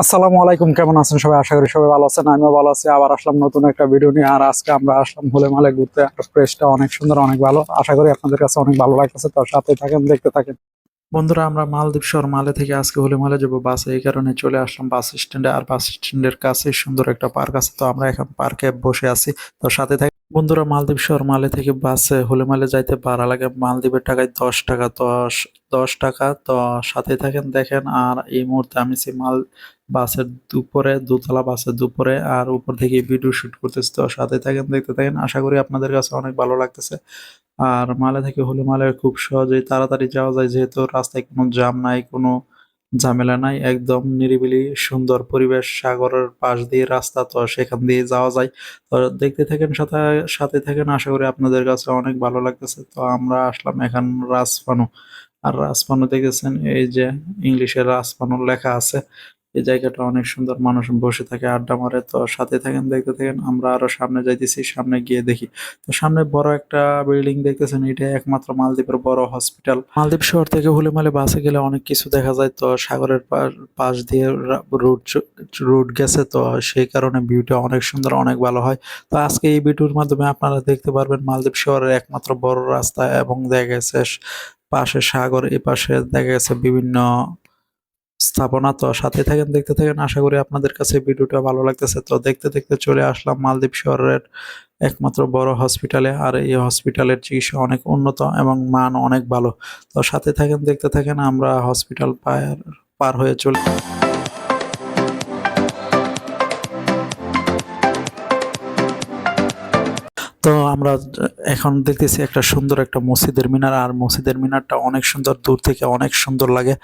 আসসালামু আলাইকুম, কেমন আছেন সবাই? আশা করি সবাই ভালো আছেন, আমিও ভালো আছি। আবার আসলাম নতুন একটা ভিডিও নিয়ে, আর আজকে আমরা আসলাম হোলে মালে ঘুরতে। প্রেসটা অনেক সুন্দর, অনেক ভালো। আশা করি আপনাদের কাছে অনেক ভালো লাগতেছে, তো সাথে থাকেন, দেখতে থাকেন। বন্ধুরা, আমরা মালদ্বীপ শহর মালে থেকে আজকে হোলে মালে যাব বাসে। এই কারণে চলে আসলাম বাস স্ট্যান্ডে আর বাস স্ট্যান্ডের কাছে সুন্দর একটা পার্ক আছে। তো আমরা এখন পার্কে বসে আছি, তো সাথে থাকি বন্ধুরা, মালদ্বীপ শহর মালে থেকে বাসে হোলে মালে যাইতে ভাড়া লাগে। মালদ্বীপের টাকায় দশ টাকা, দশ দশ টাকা। তো সাথে থাকেন, দেখেন, আর এই মুহূর্তে আমি সেই মাল বাসের দুপুরে, দোতলা বাসের দুপুরে আর উপর থেকে ভিডিও শুট করতেছি। তো সাথে থাকেন, দেখতে থাকেন। আশা করি আপনাদের কাছে অনেক ভালো লাগতেছে। আর মালে থেকে হলে মালে খুব সহজেই তাড়াতাড়ি যাওয়া যায়, যেহেতু রাস্তায় কোনো জ্যাম নাই, কোনো ঝামেলা নাই, একদম নিরিবিলি সুন্দর পরিবেশ, সাগরের পাশ দিয়ে রাস্তা, তো সেখান দিয়ে যাওয়া যায়। তো দেখতে থাকেন, সাথে সাথে থাকেন, আশা করি আপনাদের কাছে অনেক ভালো লাগতেছে। তো আমরা আসলাম এখন রাজপানু আর রাজপানু দেখেছেন এই যে ইংলিশে রাজপানু লেখা আছে। এই জায়গাটা অনেক সুন্দর, মানুষ বসে থাকে, আড্ডা মারে, তো সাথে থাকেন, দেখতে থাকেন, আমরা আরও সামনে যাইতেছি, সামনে গিয়ে দেখি। তো সামনে বড় একটা বিল্ডিং দেখতেছেন, এটা একমাত্র মালদ্বীপের বড় হসপিটাল মালদ্বীপ শহর থেকে হুলিমালে বাসে গেলে অনেক কিছু দেখা যায়, তো সাগরের পাশ দিয়ে রুট রুট গেছে, তো সেই কারণে ভিউটা অনেক সুন্দর, অনেক ভালো হয়। তো আজকে এই ভিডিওর মাধ্যমে আপনারা দেখতে পারবেন, মালদ্বীপ শহরের একমাত্র বড় রাস্তা এবং দেখা গেছে পাশে সাগর এই পাশে দেখা গেছে বিভিন্ন স্থাপনা তো সাথে থাকেন, দেখতে থাকেন। আশা করি আপনাদের কাছে ভিডিওটা ভালো লাগতেছে। তো দেখতে দেখতে চলে আসলাম মালদ্বীপ শহরের একমাত্র বড় হসপিটালে। আর এই হসপিটালের চিকিৎসা অনেক উন্নত এবং মান অনেক ভালো। তো সাথে থাকেন, দেখতে থাকেন, আমরা হসপিটাল পার পার হয়ে চলে তো আমরা এখন দেখতেছি একটা সুন্দর একটা মসজিদের মিনার। আর মসজিদের মিনারটা অনেক সুন্দর, দূর থেকে অনেক সুন্দর লাগে।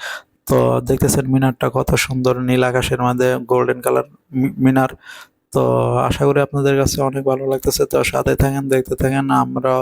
তো দেখতেছেন মিনারটা কত সুন্দর নীল আকাশের মধ্যে গোল্ডেন কালার মিনার। তো আশা করি আপনাদের কাছে অনেক ভালো লাগতেছে। তো সাথে থাকেন, দেখতে থাকেন। আমরা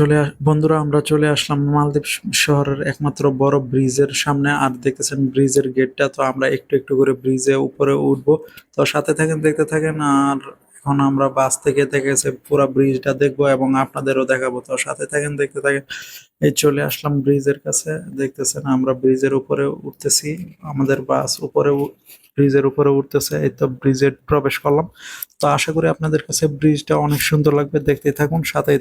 চলে বন্ধুরা, আমরা চলে আসলাম মালদ্বীপ শহরের একমাত্র বড় ব্রিজের সামনে। আর দেখতেছেন ব্রিজের গেটটা, তো আমরা একটু একটু করে ব্রিজে উপরে উঠবো। তো সাথে থাকেন, দেখতে থাকেন, আর এখন আমরা বাস থেকে দেখেছে পুরো ব্রিজটা দেখব এবং আপনাদেরও দেখাবো। তো সাথে থাকেন, দেখতে থাকেন। এই চলে আসলাম ব্রিজের কাছে। দেখতেছেন, আমরা ব্রিজের উপরে উঠতেছি। আমাদের বাস উপরে ব্রিজের উপরে উঠতেছে। এই তো ব্রিজে প্রবেশ করলাম। তো আশা করি আপনাদের কাছে ব্রিজটা অনেক সুন্দর লাগবে। দেখতে থাকুন সাথে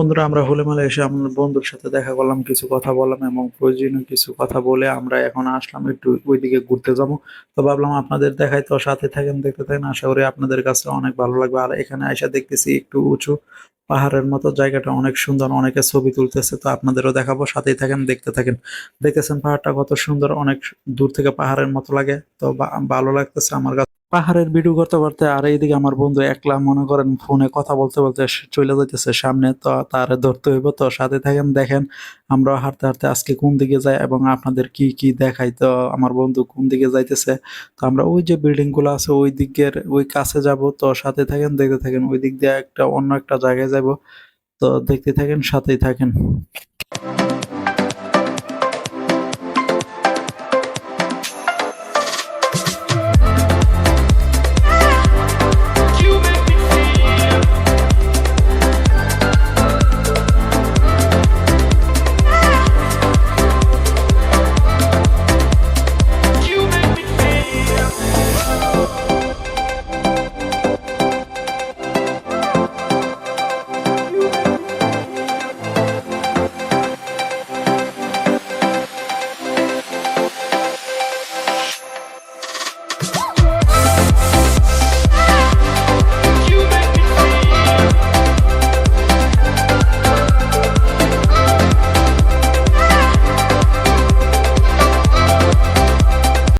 বন্ধুরা, আমরা হোলেমালে এসে আমার বন্ধুর সাথে দেখা করলাম, কিছু কথা বললাম এবং প্রয়োজনীয় কিছু কথা বলে আমরা এখন আসলাম একটু ওইদিকে ঘুরতে যাব। তো ভাবলাম আপনাদের দেখাই, তো সাথে থাকেন, দেখতে থাকেন। আশা করি আপনাদের কাছে অনেক ভালো লাগবে। আর এখানে এসে দেখতেছি একটু উঁচু পাহাড়ের মতো, জায়গাটা অনেক সুন্দর, অনেকে ছবি তুলতেছে, তো আপনাদেরও দেখাবো, সাথেই থাকেন, দেখতে থাকেন। দেখতেছেন পাহাড়টা কত সুন্দর, অনেক দূর থেকে পাহাড়ের মতো লাগে, তো ভালো লাগতেছে আমার কাছে। পাহাড়ের ভিডিও করতে করতে আর এইদিকে আমার বন্ধু একলা মনে করেন ফোনে কথা বলতে বলতে চলে যাইতেছে সামনে, তো তারে ধরতে হইব। তো সাথে থাকেন, দেখেন আমরা হাঁটতে হাঁটতে আজকে কোন দিকে যাই এবং আপনাদের কি কি দেখাই। তো আমার বন্ধু কোন দিকে যাইতেছে, তো আমরা ওই যে বিল্ডিংগুলো আছে ওই দিকের, ওই কাছে যাব। তো সাথে থাকেন, দেখতে থাকেন, ওই দিক দিয়ে একটা অন্য একটা জায়গায় যাব। তো দেখতে থাকেন, সাথেই থাকেন।